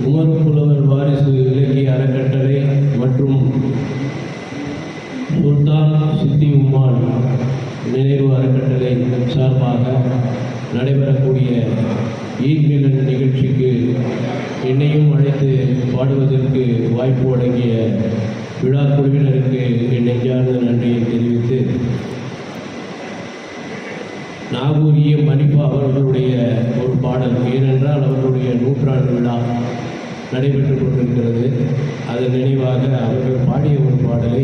உமரப்புலவர் வாரிசு இலக்கிய அறக்கட்டளை மற்றும் சுல்தான் சித்தி உம்மான் நினைவு அறக்கட்டளை சார்பாக நடைபெறக்கூடிய ஈத் நிகழ்ச்சிக்கு என்னையும் அழைத்து பாடுவதற்கு வாய்ப்பு வழங்கிய விழா குழுவினருக்கு என் நெஞ்சார்ந்த நன்றியை தெரிவித்து நாகூரிய மணிப்பா அவர்களுடைய ஒரு பாடல். ஏனென்றால் அவர்களுடைய நூற்றாண்டு விழா நடைபெற்றுக் கொண்டிருக்கிறது அதன் நினைவாக அவர்கள் பாடிய ஒரு பாடலை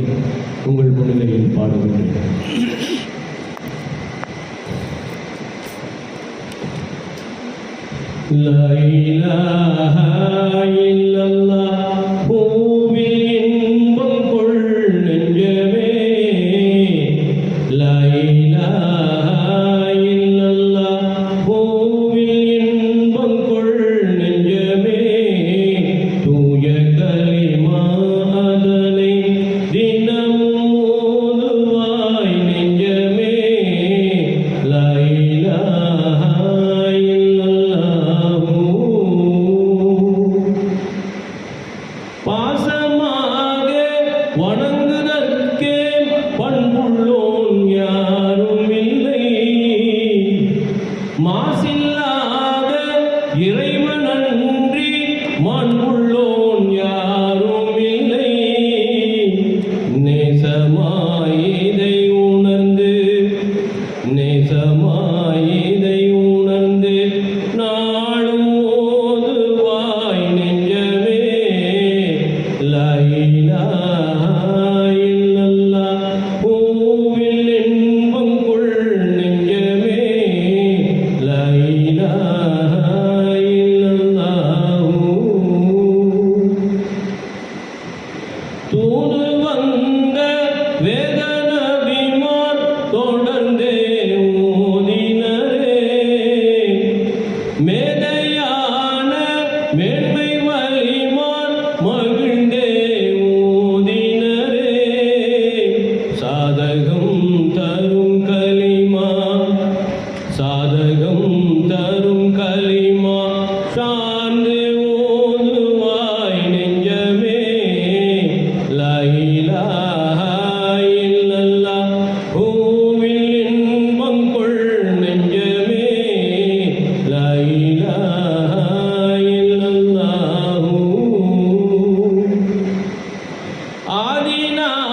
உங்கள் முன்னிலையில் பாடுகின்றேன் லா இலாஹா இல்லல்லாஹ் வணங்குதற்கே பண்புள்ளோன் யாரும் இல்லை மாசில்லாத இறைவனன்றி Segunda ஆதிநாதன்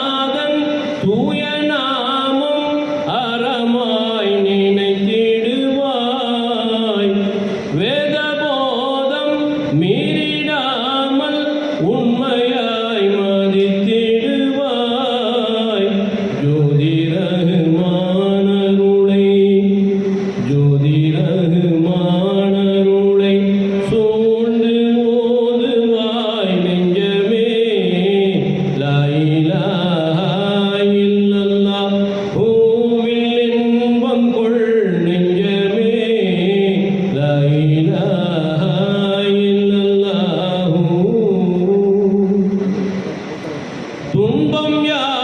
분범야.